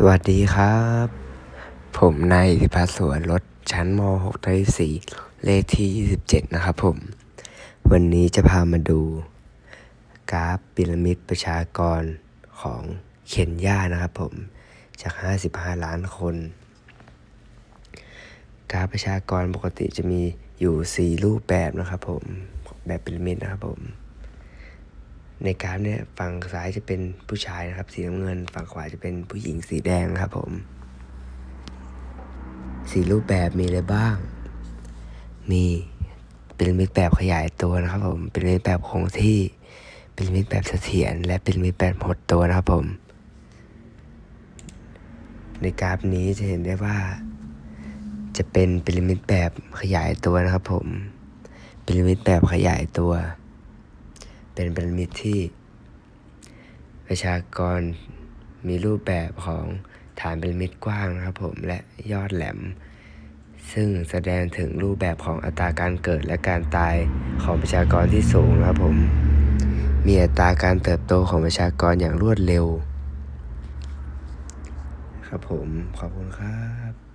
สวัสดีครับ ผมนายอิทธิพัฒน์สวนรถชั้นม .6 ทับ4เลขที่ 27 นะครับผม วันนี้จะพามาดู กราฟพีระมิดประชากรของเคนยานะครับผม จาก 55 ล้านคน กราฟประชากรปกติจะมีอยู่ 4 รูปแบบนะครับผม แบบพีระมิดนะครับผม ในกราฟเนี่ยฝั่งซ้ายจะเป็นผู้ชายนะครับ สีน้ำเงิน ฝั่งขวาจะเป็นผู้หญิงสีแดงครับผม สีรูปแบบมีอะไรบ้าง มีพีระมิดแบบขยายตัวนะครับผมพีระมิดแบบคงที่พีระมิดแบบเสถียร และพีระมิดแบบหดตัวนะครับผม ในกราฟนี้จะเห็นได้ว่า จะเป็นพีระมิดแบบขยายตัวนะครับผมพีระมิดแบบขยายตัว เป็นพีระมิดที่ประชากรมีรูปแบบของฐานพีระมิดกว้างนะครับผมและยอดแหลม ซึ่งแสดงถึงรูปแบบของอัตราการเกิดและการตายของประชากรที่สูงนะครับผม มีอัตราการเติบโตของประชากรอย่างรวดเร็ว ครับผมขอบคุณครับ